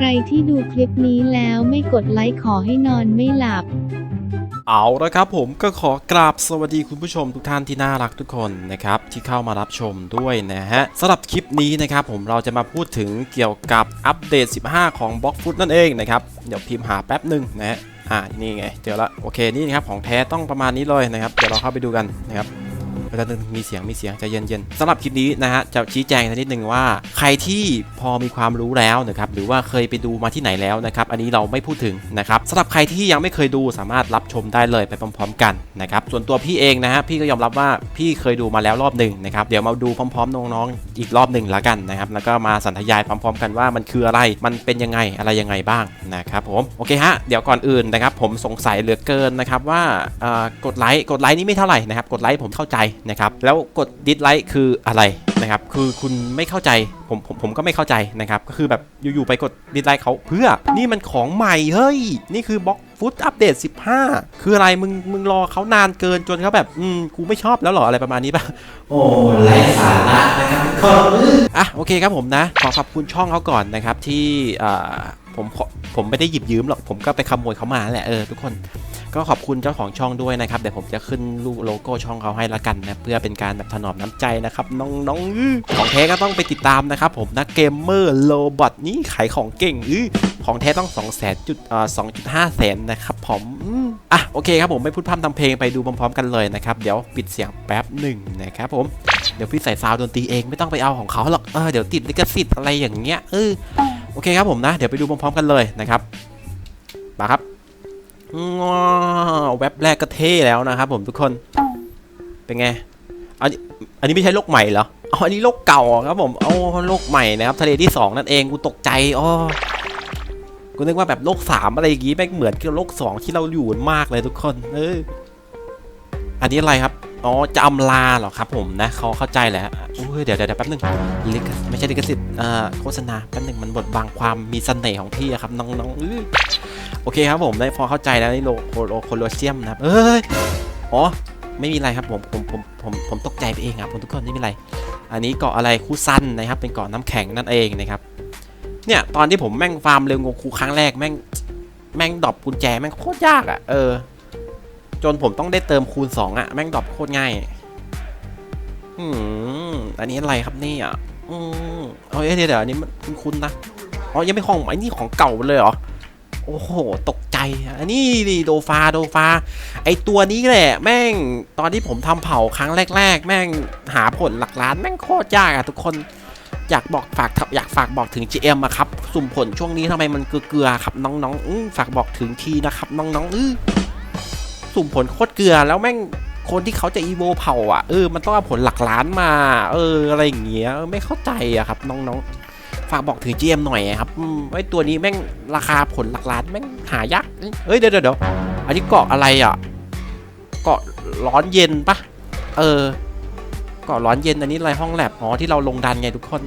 ใครที่ดูคลิปนี้แล้วไม่กดไลค์ขอให้นอนไม่หลับ เอาละครับผมก็ขอกราบสวัสดีคุณผู้ชมทุกท่านที่น่ารักทุกคนนะครับที่เข้ามารับชมด้วยนะฮะสำหรับคลิปนี้นะครับผมเราจะมาพูดถึงเกี่ยวกับอัปเดต 15 ของบล็อกฟุตนั่นเองนะครับเดี๋ยวพิมพ์หาแป๊บหนึ่งนะฮะอ่านี่ไงเจอละโอเคนี่นะครับของแท้ต้องประมาณนี้เลยนะครับเดี๋ยวเราเข้าไปดูกันนะครับ เวลานึงมีเสียงมีเสียงใจเย็นๆสำหรับคลิปนี้นะฮะจะชี้แจงสักนิดนึงว่า ใครที่พอมีความรู้แล้วนะครับหรือว่าเคยไปดูมาที่ไหนแล้วนะครับอันนี้เราไม่พูดถึงนะครับสำหรับใครที่ยังไม่เคยดูสามารถรับชมได้เลยไปพร้อม ๆ กันนะครับส่วนตัวพี่เองนะฮะพี่ก็ยอมรับว่าพี่เคยดูมาแล้วรอบหนึ่งนะครับเดี๋ยวมาดูพร้อมๆน้องๆอีกรอบหนึ่งแล้วกันนะครับแล้วก็มาสันทยายพร้อม ๆ กันว่ามันคืออะไรมันเป็นยังไงอะไรยังไงบ้างนะครับผมโอเคฮะเดี๋ยวก่อนอื่นนะครับผมสงสัยเหลือเกินนะครับว่ากดไลค์กดไลค์นี่ไม่เท่าไหร่นะครับกดไลค์ผมเข้าใจนะครับแล้วกดดิสไลค์คืออะไรนะครับคือคุณไม่เข้าใจผมผมผมก็ไม่เข้าใจนะครับก็คือแบบอยู่ๆไปกดดิสไลค์เขาเพื่อนี่มันของใหม่เฮ้ย นี่คือบล็อกฟุตอัปเดต 15 คืออะไรมึงมึงรอเขานานเกินจนเขาแบบอืมกูไม่ชอบแล้วเหรออะไรประมาณนี้ป่ะโอ้ไร้สาระนะครับทุกคนอะโอเคครับผมนะ ขอขอบคุณช่องเขาก่อนนะครับที่อ่า ผมผมไม่ได้หยิบยืมหรอกผมก็ไปขโมยเขามาแหละเออทุกคนก็ขอบคุณเจ้าของช่องด้วยนะครับเดี๋ยวผมจะขึ้นรูปโลโก้ช่องเขาให้ละกันนะเพื่อเป็นการแบบถนอมน้ำใจนะครับน้องน้องของแท้ก็ต้องไปติดตามนะครับผมนะเกมเมอร์โลบอทนี่ขายของเก่งอื้อของแท้ต้อง2 0 0 0 0จุดเอ่อ2.5แสนนะครับผมอะโอเคครับผมไม่พูดพร่ำทำเพลงไปดูพร้อมๆกันเลยนะครับเดี๋ยวปิดเสียงแป๊บหนึ่งนะครับผมเดี๋ยวพี่ใส่ซาวด์ดนตรีเองไม่ต้องไปเอาของเขาหรอกเออเดี๋ยวติดลิขสิทธิ์อะไรอย่างเงี้ยเออ โอเคครับผมนะ เดี๋ยวไปดูพร้อมๆกันเลยนะครับมาครับว้าวแว็บแรกก็เท่แล้วนะครับผมทุกคน เป็นไง อันนี้อันนี้ไม่ใช่โลกใหม่เหรออ๋ออันนี้โลกเก่าครับผมเอาโลกใหม่นะครับ ทะเลที่ 2 นั่นเอง กูตกใจอ๋อกูนึกว่าแบบโลก 3 อะไรอย่างงี้แม่งเหมือนกับโลก 2 ที่เราอยู่มากเลยทุกคน เออ อันนี้อะไรครับ อ๋อจะอำลาเหรอครับผมนะเขาเข้าใจแหล้วอุ้ยเดี๋ยวเดี๋ยวแป๊บนึงลิขไม่ใช่ลิขสิทธิ์โฆษณาแป๊บนึงมันบดบังความมีเสน่ห์ของพี่ครับน้องๆโอเคครับผมได้พอเข้าใจแล้วนี่โลโคโลโคโลเซียมนะครับเอ้ยอ๋อไม่มีอะไรครับผมผมผมผมผมตกใจไปเองครับผมทุกคนไม่มีอะไร อันนี้เกาะอะไรคูซันนะครับเป็นเกาะน้ำแข็งนั่นเองนะครับเนี่ยตอนที่ผมแม่งฟาร์มเร็วงคูครั้งแรกแม่งแม่งดรอปกุญแจแม่งโคตรยากอะเออ จนผมต้องได้เติมคูณ 2อะแม่งดรอปโคตรง่าย อืม อันนี้อะไรครับนี่ยอืมเอาเดี๋ยวเดี๋ยวอันนี้มันคุ้นๆนะ อ๋อ ยังไม่ของไอ้นี่ของเก่าเลยเหรอ โอ้โห ตกใจ อันนี้นี่โดฟาโดฟา ไอตัวนี้แหละ แม่ง ตอนที่ผมทำเผาครั้งแรก ๆ แม่งหาผลหลักล้านแม่งโคตรยากอะทุกคน อยากบอกฝากอยากฝากบอกถึง GM อะครับ สุ่มผลช่วงนี้ทำไมมันเกลือๆครับน้องๆอฝากบอกถึงทีนะครับน้องๆอื้อ สุ่มผลโคตรเกลือแล้วแม่งคนที่เขาจะอีโวเผาอะเออมันต้องเอาผลหลักล้านมา เอออะไรอย่างเงี้ยไม่เข้าใจอะครับน้องๆฝากบอกถึง GM หน่อยครับไอตัวนี้แม่งราคาผลหลักล้านแม่งหายากเอ้ยเดี๋ยวเดี๋ยวเดี๋ยวอันนี้เกาะอะไรอะเกาะร้อนเย็นปะเออเกาะร้อนเย็นอันนี้อะไรห้องแลบอ๋อที่เราลงดันไงทุกคน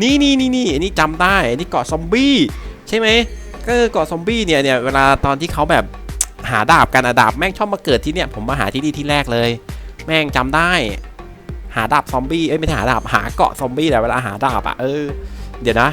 นี่นี่นี่นี่อันนี้จำได้อันนี้เกาะซอมบี้ใช่ไหมก็เกาะซอมบี้เนี่ยเนี่ยเวลาตอนที่เขาแบบ หาดาบกันอะดาบแม่งชอบมาเกิดที่เนี่ยผมมาหาที่นี่ที่แรกเลย แม่งจำได้ หาดาบซอมบี้เอ้ยไม่ใช่หาดาบหาเกาะซอมบี้แต่เวลาหาดาบอะเออเดี๋ยวนะ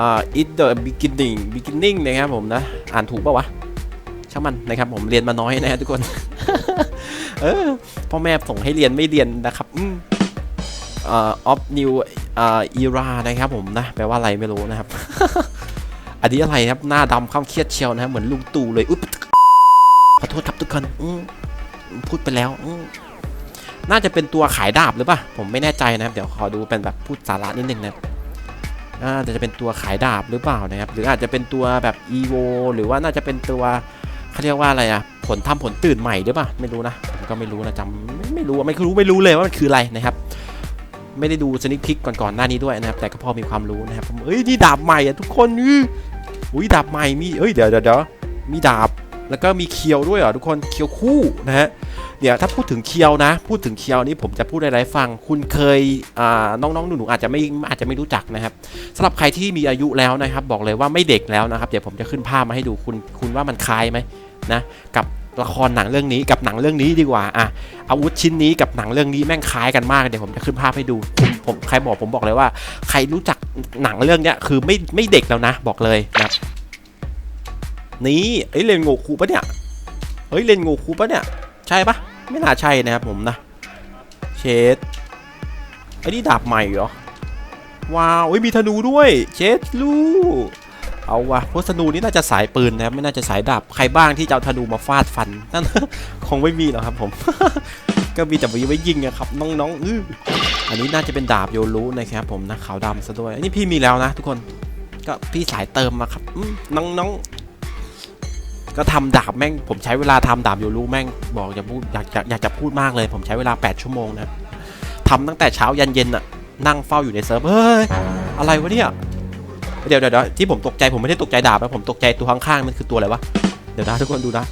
อ่า it the beginning beginning นะครับผมนะอ่านถูกปะวะช่างมันนะครับผมเรียนมาน้อยนะทุกคน เออพ่อแม่ส่งให้เรียนไม่เรียนนะครับอืมอ่า of new อ่า era นะครับผมนะแปลว่าอะไรไม่รู้นะครับอันนี้อะไรครับหน้าดำข้ามเครียดเชียวนะครับเหมือนลุงตู่เลยอุ๊ย อโทษครับทุกคนอืพูดไปแล้วอืน่าจะเป็นตัวขายดาบหรือเปล่าผมไม่แน่ใจนะครับเดี๋ยวขอดูเป็นแบบพูดสาระนิดนึงนะครับน่าจะเป็นตัวขายดาบหรือเปล่านะครับ หรืออาจจะเป็นตัวแบบอีโวหรือว่าน่าจะเป็นตัวเขาเรียกว่าอะไรอะผลทำผลตื่นใหม่หรือเปล่าไม่รู้นะผมก็ไม่รู้นะจำไม่ไม่รู้ไม่รู้ไม่รู้เลยว่ามันคืออะไรนะครับ ไม่ได้ดูสนิคพิกก่อนๆหน้านี้ด้วยนะครับ แต่ก็พอมีความรู้นะครับผมเอ้ยนี่ดาบใหม่อะทุกคนอื้ออุ้ยดาบใหม่มีเอ้ยเดี๋ยวเดี๋ยวเดี๋ยวมีดาบ แล้วก็มีเคียวด้วยเหรอทุกคนเคียวคู่นะฮะเดี๋ยวถ้าพูดถึงเคียวนะ พูดถึงเคียวนี้ผมจะพูดอะไรให้ฟัง คุณเคยอ่าน้องๆหนูๆอาจจะไม่อาจจะไม่รู้จักนะครับสำหรับใครที่มีอายุแล้วนะครับ บอกเลยว่าไม่เด็กแล้วนะครับ เดี๋ยวผมจะขึ้นภาพมาให้ดูคุณคุณว่ามันคล้ายไหมนะกับละครหนังเรื่องนี้กับหนังเรื่องนี้ดีกว่าอะอาวุธชิ้นนี้กับหนังเรื่องนี้แม่งคล้ายกันมากเดี๋ยวผมจะขึ้นภาพให้ดูคุณผมใครบอกผมบอกเลยว่า ใครรู้จักหนังเรื่องเนี้ยคือไม่ไม่เด็กแล้วนะ บอกเลยนะครับ นี่เอ้ยเลนโงคูปะเนี่ยเฮ้ยเลนโงคูปะเนี่ยใช่ปะไม่น่าใช่นะครับผมนะเชดไอ้นี่ดาบใหม่เหรอว้าวเอ้ยมีธนูด้วยเชดลูเอาวะเพราะธนูนี่น่าจะสายปืนนะครับไม่น่าจะสายดาบใครบ้างที่จะเอาธนูมาฟาดฟันนั่นคงไม่มีหรอกครับผม ก็มีแต่ไว้ยิงอะครับน้องๆอื้ออันนี้น่าจะเป็นดาบโยรุนะครับผมนะขาวดำซะด้วยอันนี้พี่มีแล้วนะทุกคนก็พี่สายเติมมาครับน้องๆ ก็ทำดาบแม่งผมใช้เวลาทำดาบโยรุแม่งบอกจะพูดอยากอยากอยากจะพูดมากเลย ผมใช้เวลา 8 ชั่วโมงนะทำตั้งแต่เช้ายันเย็นอะนั่งเฝ้าอยู่ในเซิร์ฟเฮ้ยอะไรวะเนี่ยเดี๋ยวเดี๋ยวเดี๋ยวที่ผมตกใจผมไม่ได้ตกใจดาบนะผมตกใจตัวข้างๆมันคือตัวอะไรวะเดี๋ยวนะทุกคนดูนะ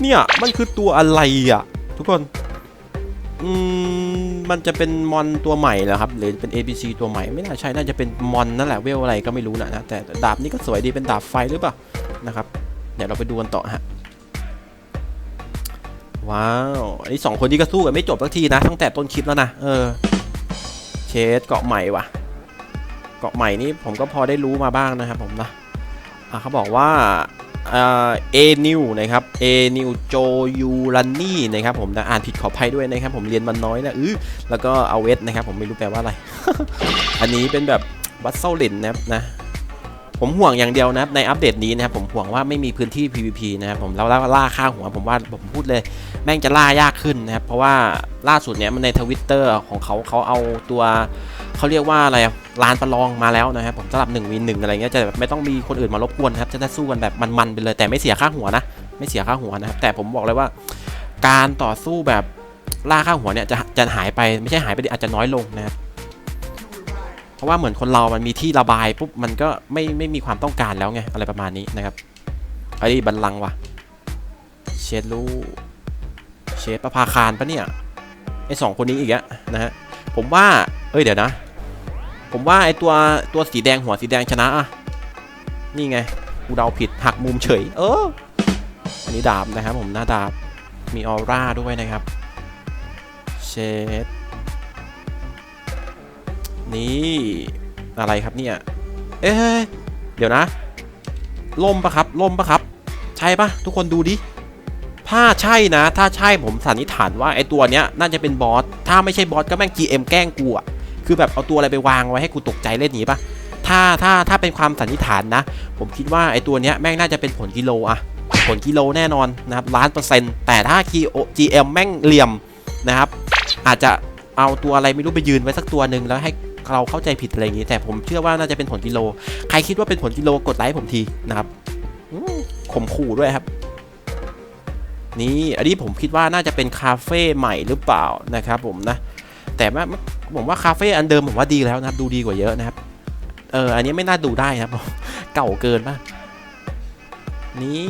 เนี่ยมันคือตัวอะไรอะ ทุกคน อืม มันจะเป็นมอนตัวใหม่เหรอครับหรือเป็น ABC ตัวใหม่ไม่น่าใช่น่าจะเป็นมอนนั่นแหละเวลอะไรก็ไม่รู้นะนะแต่ดาบนี้ก็สวยดีเป็นดาบไฟหรือเปล่านะครับเดี๋ยวเราไปดูกันต่อฮะว้าวอันนี้สองคนนี้ก็สู้กันไม่จบสักทีนะตั้งแต่ต้นคลิปแล้วนะเออเชสเกาะใหม่ว่ะ เกาะใหม่นี้ผมก็พอได้รู้มาบ้างนะครับผมนะอะเขาบอกว่า เอนิวนะครับเอนิวโจยูรันนี่นะครับผมนะอ่านผิดขออภัยด้วยนะครับผมเรียนมันน้อยนะอื้อแล้วก็เอาเวสนะครับผมไม่รู้แปลว่าอะไร อันนี้เป็นแบบวัตเซาลินนะครับนะ ผมห่วงอย่างเดียวนะครับในอัปเดตนี้นะครับผมห่วงว่าไม่มีพื้นที่ PVP นะครับผมแล้วล่าค่าหัวผมว่าผมพูดเลย แม่งจะล่ายากขึ้นนะครับเพราะว่าล่าสุดเนี้ยมันในทวิตเตอร์ของเขาเขาเอาตัวเขาเรียกว่าอะไรลานประลองมาแล้วนะครับผมสำหรับ1นึ่งวีหนึ่งอะไรเงี้ยจะแบบไม่ต้องมีคนอื่นมารบกวนนะครับจะได้สู้กันแบบมันๆไปเลยแต่ไม่เสียค่าหัวนะ ไม่เสียค่าหัวนะครับแต่ผมบอกเลยว่า การต่อสู้แบบล่าค่าหัวเนี่ยจะจะหายไปไม่ใช่หายไปอาจจะน้อยลงนะครับ ราะว่าเหมือนคนเรามันมีที่ระบายปุ๊บมันก็ไม่ไม่มีความต้องการแล้วไงอะไรประมาณนี้นะครับไอ้บัลลังก์ว่ะเชดลูเชดประภาคารปะเนี่ยไอ้สองคนนี้อีกอะนะฮะผมว่าเอ้ยเดี๋ยวนะ ผมว่าไอ้ตัวตัวสีแดงหัวสีแดงชนะอะนี่ไงกูเดาผิดหักมุมเฉย เอออันนี้ดาบนะครับผมหน้าดาบมีออร่าด้วยนะครับเชด นี่อะไรครับเนี่ย เอ๊ะเดี๋ยวนะล่มปะครับล่มปะครับ ใช่ปะทุกคนดูดิถ้าใช่นะ ถ้าใช่ผมสันนิษฐานว่าไอตัวเนี้ยน่าจะเป็นบอสถ้าไม่ใช่บอสก็แม่ง GM แกล้งกูอะคือแบบเอาตัวอะไรไปวางไว้ให้กูตกใจเล่นนี้ปะถ้าถ้าถ้าเป็นความสันนิษฐานนะ ผมคิดว่าไอตัวเนี้ยแม่งน่าจะเป็นผลกิโลอะผลกิโลแน่นอนนะครับล้านเปอร์เซ็นต์แต่ถ้า GM แม่งเหลี่ยมนะครับอาจจะเอาตัวอะไรไม่รู้ไปยืนไว้สักตัวหนึ่งแล้วให้ เราเข้าใจผิดอะไรอย่างนี้ แต่ผมเชื่อว่าน่าจะเป็นผลกิโล ใครคิดว่าเป็นผลกิโลกดไลค์ผมทีนะครับข่มขู่ด้วยครับนี่อันนี้ผมคิดว่าน่าจะเป็นคาเฟ่ใหม่หรือเปล่านะครับผมนะ แต่ว่าผมว่าคาเฟ่อันเดิมผมว่าดีแล้วนะครับ ดูดีกว่าเยอะนะครับ เอออันนี้ไม่น่าดูได้นะครับ เก่าเกินป่ะนี่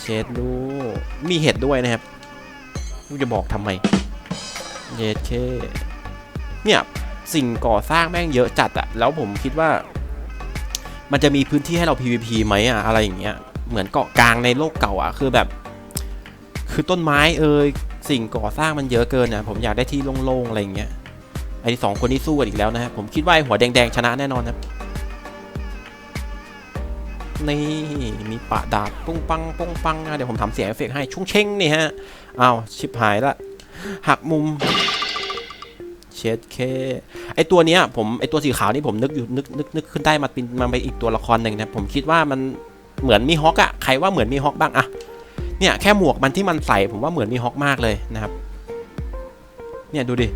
เชดดูมีเห็ดด้วยนะครับจะบอกทำไมเยดเคเนี่ย สิ่งก่อสร้างแม่งเยอะจัดอะแล้วผมคิดว่า มันจะมีพื้นที่ให้เรา PVP ไหมอะอะไรอย่างเงี้ยเหมือนเกาะกลางในโลกเก่าอะคือแบบ คือต้นไม้เอ่ยสิ่งก่อสร้างมันเยอะเกินนะผมอยากได้ที่โล่งๆอะไรอย่างเงี้ยไอ้สองคนนี้สู้กันอีกแล้วนะฮะผมคิดว่าหัวแดงๆชนะแน่นอนครับนี่มีปะดาบปุ้งปังปุ้งปังอะเดี๋ยวผมทำเสียงเอฟเฟกต์ให้ชุ่งเช่งนี่ฮะอ้าวชิบหายละหักมุม เช็ดเคไอตัวเนี้ยผมไอตัวสีขาวนี่ผมนึกอยู่นึกนึกนึกขึ้นได้มาเป็นมาไปอีกตัวละครหนึ่งนะผมคิดว่ามันเหมือนมีฮอกอะใครว่าเหมือนมีฮอกบ้างอะเนี่ยแค่หมวกมันที่มันใส่ผมว่าเหมือนมีฮอกมากเลยนะครับเนี่ยดูดิ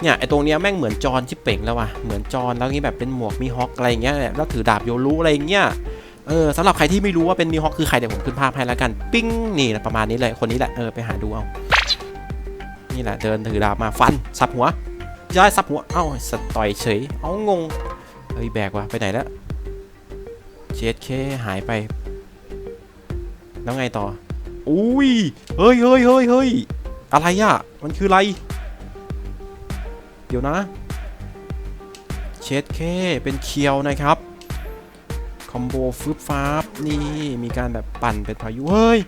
เนี่ยไอตรงเนี้ยแม่งเหมือนจอนชิปเป่งแล้วว่ะเหมือนจอนแล้วงี้แบบเป็นหมวกมีฮอกอะไรเงี้ยแล้วถือดาบโยรู้อะไรเงี้ยเออสำหรับใครที่ไม่รู้ว่าเป็นมีฮอกคือใครเดี๋ยวผมขึ้นภาพให้แล้วกันปิ้งนี่นะประมาณนี้เลยคนนี้แหละเออไปหาดูเอานี่แหละเดินถือดาบมาฟันสับหัว ย้ายสับหัว เอ้าสต่อยเฉย เอางง เฮ้ยแบกว่ะไปไหนแล้วเชดเคหายไป แล้วไงต่อ อุ้ย เฮ้ยเฮ้ยเฮ้ยเฮ้ยอะไรอะ มันคืออะไร เดี๋ยวนะเชดเคเป็นเคียวนะครับ คอมโบฟึบฟ้าบนี่มีการแบบปั่นเป็นพายุ เฮ้ย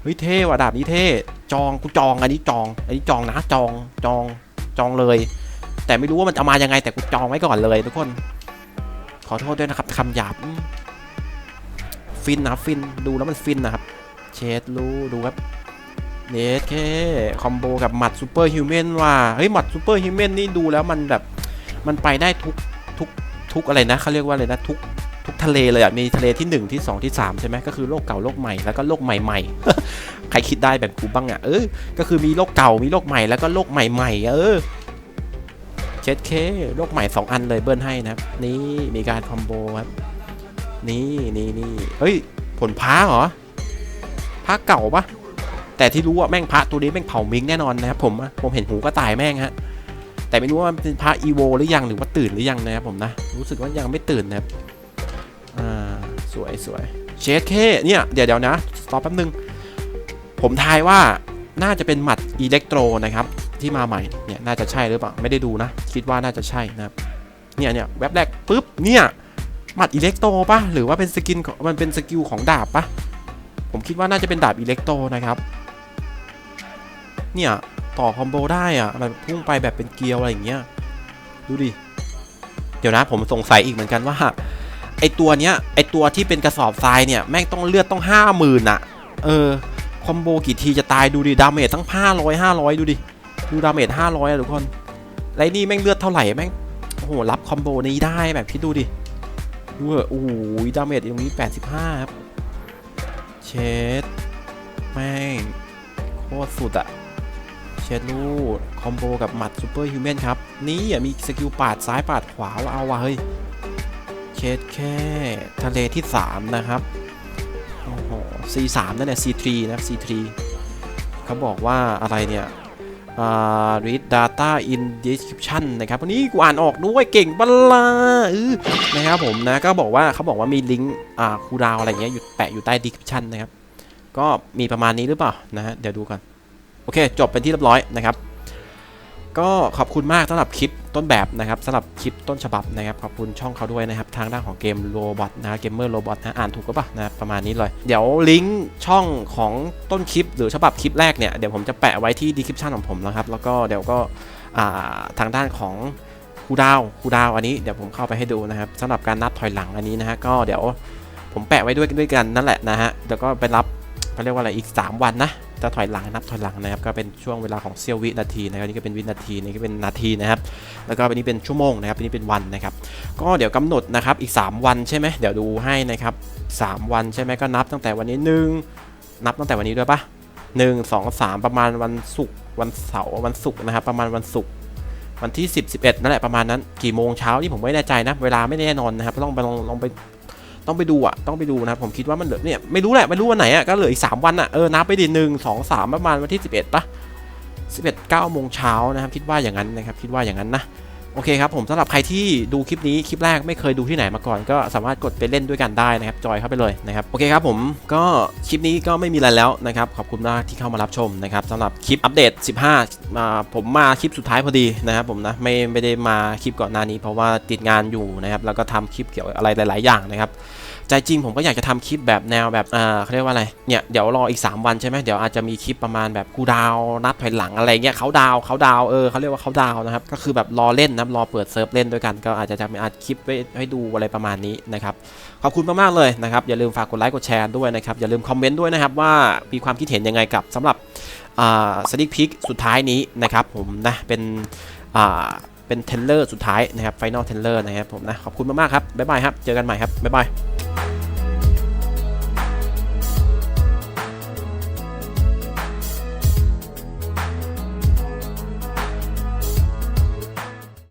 เฮ้ยเท่ว่ะดาบนี้เท่ จองกูจองอันนี้จอง อันนี้จองนะจองจองจองเลย แต่ไม่รู้ว่ามันจะมายังไงแต่กูจองไว้ก่อนเลยทุกคน ขอโทษด้วยนะครับคำหยาบฟินนะครับฟินดูแล้วมันฟินนะครับเชดรู้ดูครับเนสแค่คอมโบกับหมัดซูเปอร์ฮิวแมนว่าเฮ้ยหมัดซูเปอร์ฮิวแมนนี่ดูแล้วมันแบบมันไปได้ทุกทุกทุกอะไรนะเขาเรียกว่าอะไรนะทุกทุกทะเลเลยอะมีทะเลที่ 1 ที่ 2 ที่ 3 ใช่ไหมก็คือโลกเก่าโลกใหม่แล้วก็โลกใหม่ๆใครคิดได้แบบกูบ้างอะเออก็คือมีโลกเก่ามีโลกใหม่แล้วก็โลกใหม่ๆเออ เจ็ดเคโลกใหม่ 2 อันเลยเบิ้ลให้นะครับ นี่มีการคอมโบครับ นี่นี่นี่เฮ้ย ผลพระเหรอพระเก่าปะแต่ที่รู้ว่าแม่งพระตัวนี้แม่งเผามิงแน่นอนนะครับผมผมเห็นหูก็ตายแม่งฮะแต่ไม่รู้ว่ามันเป็นพระอีโวหรือยังหรือว่าตื่นหรือยังนะครับผมนะรู้สึกว่ายังไม่ตื่นนะครับอ่าสวยสวยเชดเคเนี่ยเดี๋ยวเดี๋ยวนะสต็อปแป๊บนึง ผมทายว่าน่าจะเป็นหมัดอิเล็กโทรนะครับ ที่มาใหม่เนี่ยน่าจะใช่หรือเปล่าไม่ได้ดูนะ คิดว่าน่าจะใช่นะครับเนี่ยเนี่ยแว็บแรกปุ๊บเนี่ยหมัดอิเล็กโตปะหรือว่าเป็นสกินมันเป็นสกิลของดาบปะผมคิดว่าน่าจะเป็นดาบอิเล็กโตนะครับ เนี่ยต่อคอมโบได้อะแบบพุ่งไปแบบเป็นเกลียวอะไรอย่างเงี้ยดูดิเดี๋ยวนะผมสงสัยอีกเหมือนกันว่าไอตัวเนี้ยไอตัวที่เป็นกระสอบทรายเนี่ยแม่งต้องเลือดต้องห้าหมื่นอะเออคอมโบกี่ทีจะตายดูดิดาเมจทั้งห้าร้อยห้าร้อยดูดิ ดูดาเมจห้าร้อยอะทุกคนไรนี่แม่งเลือดเท่าไหร่แม่งโอ้โหรับคอมโบนี้ได้แบบคิดดูดิดูเหอะโอ้โหดาเมจตรงนี้85ครับเช็ดแม่งโคตรสุดอะเชดลูดคอมโบกับหมัดซูเปอร์ฮิวแมนครับ นี่อะมีสกิลปาดซ้ายปาดขวาว่าเอาวะเฮ้ยเชดแค่ทะเลที่ 3 นะครับ โอ้โห C3 นั่นแหละ C3 นะ C3 เขาบอกว่าอะไรเนี่ย อ่า read data in description นะครับวันนี้กูอ่านออกด้วยเก่งบัลลาเออนะครับผมนะก็บอกว่าเขาบอกว่ามีลิงก์อ่าคูดาวอะไรเงี้ยอยู่แปะอยู่ใต้ description นะครับ ก็มีประมาณนี้หรือเปล่านะฮะเดี๋ยวดูกัน โอเค จบเป็นที่เรียบร้อยนะครับ ก็ขอบคุณมากสำหรับคลิปต้นแบบนะครับสำหรับคลิปต้นฉบับนะครับขอบคุณช่องเขาด้วยนะครับทางด้านของเกมโรบอทนะเกมเมอร์โรบอทนะอ่านถูกก็ปะนะรประมาณนี้เลย เดี๋ยวลิงก์ช่องของต้นคลิป หรือฉบับคลิปแรกเนี่ยเดี๋ยวผมจะแปะไว้ที่ดีคริปชันของผมนะครับแล้วก็เดี๋ยวก็ทางด้านของคูดาวคูดาวอันนี้เดี๋ยวผมเข้าไปให้ดูนะครับสำหรับการนับถอยหลังอันนี้นะฮะก็เดี๋ยวผมแปะไว้ด้วยด้วยกันนั่นแหละนะฮะเดี๋ยวก็ไปรับเขาเรียกว่าอะไรอีก 3 วันนะ จะถอยหลังนับถอยหลังนะครับก็เป็นช่วงเวลาของเสี้ยววินาทีนะครับนี่ก็เป็นวินาทีนี่ก็เป็นนาทีนะครับแล้วก็อันนี้เป็นชั่วโมงนะครับอันนี้เป็นวันนะครับ ก็เดี๋ยวกำหนดนะครับอีก 3 วันใช่ไหมเดี๋ยวดูให้นะครับ3วันใช่ไหมก็นับตั้งแต่วันนี้หนึ่งนับตั้งแต่วันนี้ด้วยปะหนึ่งสองสามประมาณวันศุกร์วันเสาร์วันศุกร์นะครับประมาณวันศุกร์วันที่ 10 11นั่นแหละประมาณนั้นกี่โมงเช้านี่ผมไม่แน่ใจนะ เวลาไม่แน่นอนนะครับต้องไปลองลองไป ต้องไปดูอะต้องไปดูนะครับผมคิดว่ามันเหลือเนี่ยไม่รู้แหละไม่รู้วันไหนอะก็เหลืออีก 3 วันอะเออนับไปดิหนึ่งสองสามประมาณวันที่ 11ปะ11 9โมงเช้านะครับคิดว่าอย่างนั้นนะครับคิดว่าอย่างนั้นนะ โอเคครับผมสำหรับใครที่ดูคลิปนี้คลิปแรกไม่เคยดูที่ไหนมาก่อน ก็สามารถกดไปเล่นด้วยกันได้นะครับจอยเข้าไปเลยนะครับโอเคครับผมก็คลิปนี้ก็ไม่มีอะไรแล้วนะครับขอบคุณมากที่เข้ามารับชมนะครับสำหรับคลิปอัปเดต 15มาผมมาคลิปสุดท้ายพอดีนะครับผมนะไม่ไม่ได้มาคลิปก่อนหน้านี้ เพราะว่าติดงานอยู่นะครับแล้วก็ทำคลิปเกี่ยวอะไรหลาย ๆ อย่างนะครับ ใจจริงผมก็อยากจะทำคลิปแบบแนวแบบอ่าเขาเรียกว่าอะไรเนี่ยเดี๋ยวรออีก 3 วันใช่ไหมเดี๋ยวอาจจะมีคลิปประมาณแบบกูดาวนับถอยหลังอะไรเงี้ยเขาดาวเขาดาวเออเขาเรียกว่าเขาดาวนะครับก็คือแบบรอเล่นนะรอเปิดเซิร์ฟเล่นด้วยกันก็อาจจะจะมีอัดคลิปไว้ให้ดูอะไรประมาณนี้นะครับขอบคุณมากๆเลยนะครับอย่าลืมฝากกดไลค์กดแชร์ด้วยนะครับอย่าลืมคอมเมนต์ด้วยนะครับว่ามีความคิดเห็นยังไงกับสำหรับสติ๊กพิกสุดท้ายนี้นะครับผมนะเป็นเป็นเทนเลอร์สุดท้ายนะครับไฟนอลเทนเลอร์นะครับผมนะขอบคุณมากๆครับบ๊ายบายครับเจอกันใหม่ครับบ๊ายบาย